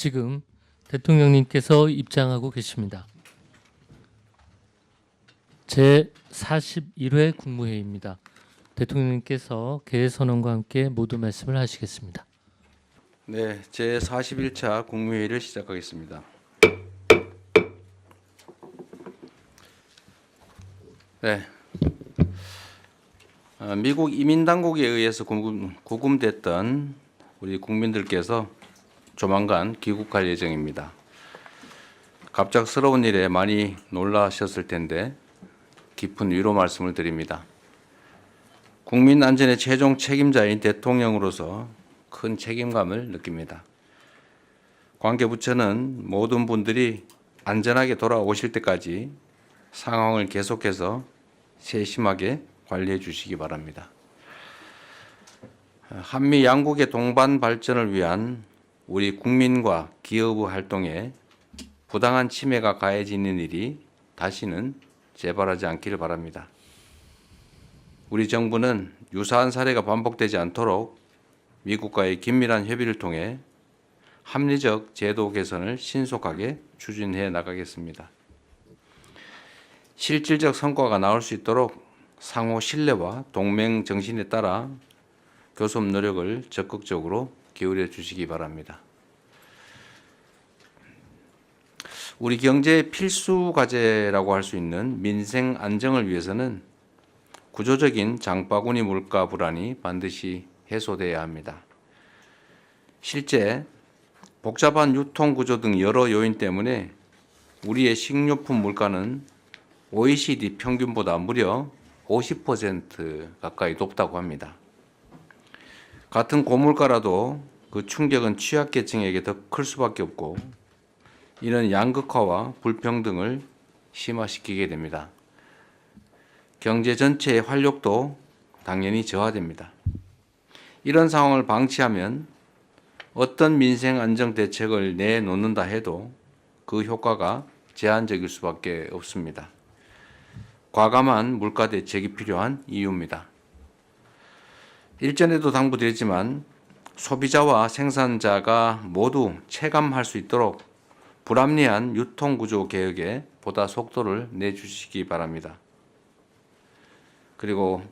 지금 대통령님께서 입장하고 계십니다. 제 41회 국무회의입니다. 대통령님께서 개선언과 함께 모두 말씀을 하시겠습니다. 네, 제 41차 국무회의를 시작하겠습니다. 네. 어, 미국 이민 당국에 의해서 구금, 구금됐던 우리 국민들께서 조만간 귀국할 예정입니다. 갑작스러운 일에 많이 놀라셨을 텐데 깊은 위로 말씀을 드립니다. 국민 안전의 최종 책임자인 대통령으로서 큰 책임감을 느낍니다. 관계부처는 모든 분들이 안전하게 돌아오실 때까지 상황을 계속해서 세심하게 관리해 주시기 바랍니다. 한미 양국의 동반 발전을 위한 우리 국민과 기업의 활동에 부당한 침해가 가해지는 일이 다시는 재발하지 않기를 바랍니다. 우리 정부는 유사한 사례가 반복되지 않도록 미국과의 긴밀한 협의를 통해 합리적 제도 개선을 신속하게 추진해 나가겠습니다. 실질적 성과가 나올 수 있도록 상호 신뢰와 동맹 정신에 따라 교섭 노력을 적극적으로 기울여 주시기 바랍니다. 우리 경제의 필수 과제라고 할 수 있는 민생 안정을 위해서는 구조적인 장바구니 물가 불안이 반드시 해소돼야 합니다. 실제 복잡한 유통 구조 등 여러 요인 때문에 우리의 식료품 물가는 OECD 평균보다 무려 50% 가까이 높다고 합니다. 같은 고물가라도 그 충격은 취약계층에게 더 클 수밖에 없고 이는 양극화와 불평등을 심화시키게 됩니다. 경제 전체의 활력도 당연히 저하됩니다. 이런 상황을 방치하면 어떤 민생 안정 대책을 내놓는다 해도 그 효과가 제한적일 수밖에 없습니다. 과감한 물가 대책이 필요한 이유입니다. 일전에도 당부드렸지만 소비자와 생산자가 모두 체감할 수 있도록 불합리한 유통 구조 개혁에 보다 속도를 내주시기 바랍니다. 그리고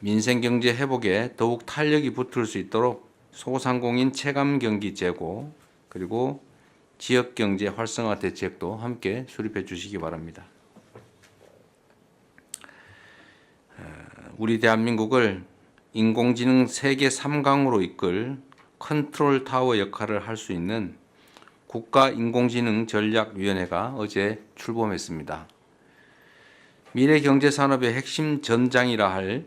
민생 경제 회복에 더욱 탄력이 붙을 수 있도록 소상공인 체감 경기 제고 그리고 지역 경제 활성화 대책도 함께 수립해 주시기 바랍니다. 우리 대한민국을 인공지능 세계 3강으로 이끌 컨트롤 타워 역할을 할 수 있는 국가 인공지능 전략위원회가 어제 출범했습니다. 미래 경제 산업의 핵심 전장이라 할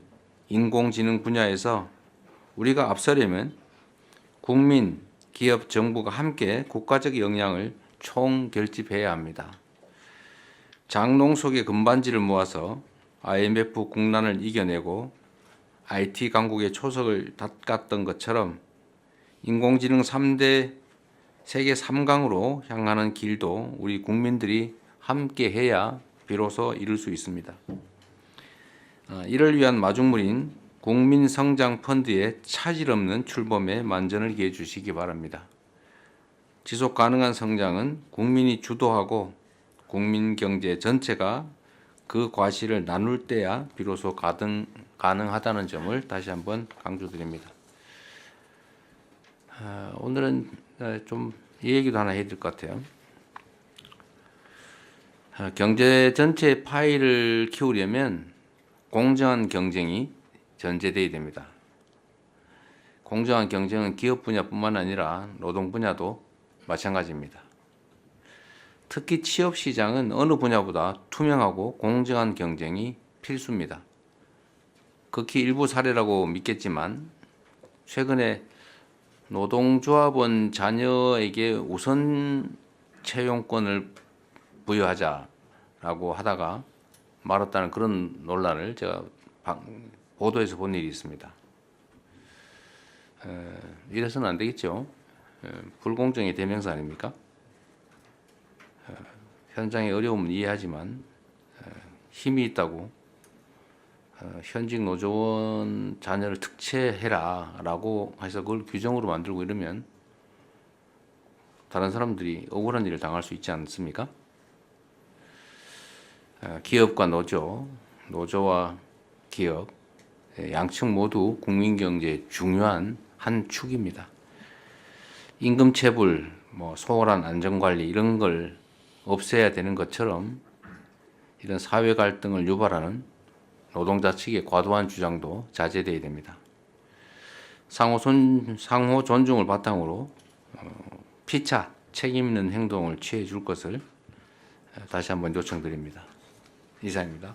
인공지능 분야에서 우리가 앞서려면 국민, 기업, 정부가 함께 국가적 역량을 총 결집해야 합니다. 장농 속의 금반지를 모아서 IMF 국난을 이겨내고 IT 강국의 초석을 닦았던 것처럼 인공지능 3대 세계 3강으로 향하는 길도 우리 국민들이 함께 해야 비로소 이룰 수 있습니다. 아, 이를 위한 마중물인 국민성장펀드의 차질 없는 출범에 만전을 기해 주시기 바랍니다. 지속 가능한 성장은 국민이 주도하고 국민 경제 전체가 그 과실을 나눌 때야 비로소 가능, 가능하다는 점을 다시 한번 강조드립니다. 아, 오늘은 좀 이 얘기도 하나 될것 같아요. 아, 경제 전체 파일을 키우려면 공정한 경쟁이 전제돼야 됩니다. 공정한 경쟁은 기업 분야뿐만 아니라 노동 분야도 마찬가지입니다. 특히 취업 시장은 어느 분야보다 투명하고 공정한 경쟁이 필수입니다. 극히 일부 사례라고 믿겠지만 최근에 노동조합원 자녀에게 우선 채용권을 부여하자라고 하다가 말았다는 그런 논란을 제가 보도에서 본 일이 있습니다. 에, 이래서는 안 되겠죠. 에, 불공정의 대명사 아닙니까? 에, 현장의 어려움은 이해하지만 에, 힘이 있다고 어, 현직 노조원 자녀를 특채해라라고 해서 그걸 규정으로 만들고 이러면 다른 사람들이 억울한 일을 당할 수 있지 않습니까? 어, 기업과 노조, 노조와 기업 예, 양측 모두 국민 경제의 중요한 한 축입니다. 임금 체불, 뭐 소홀한 안전 관리 이런 걸 없애야 되는 것처럼 이런 사회 갈등을 유발하는 노동자 측의 과도한 주장도 자제돼야 됩니다. 상호, 손, 상호 존중을 바탕으로 어, 피차 책임 있는 행동을 취해 줄 것을 다시 한번 요청드립니다. 이상입니다.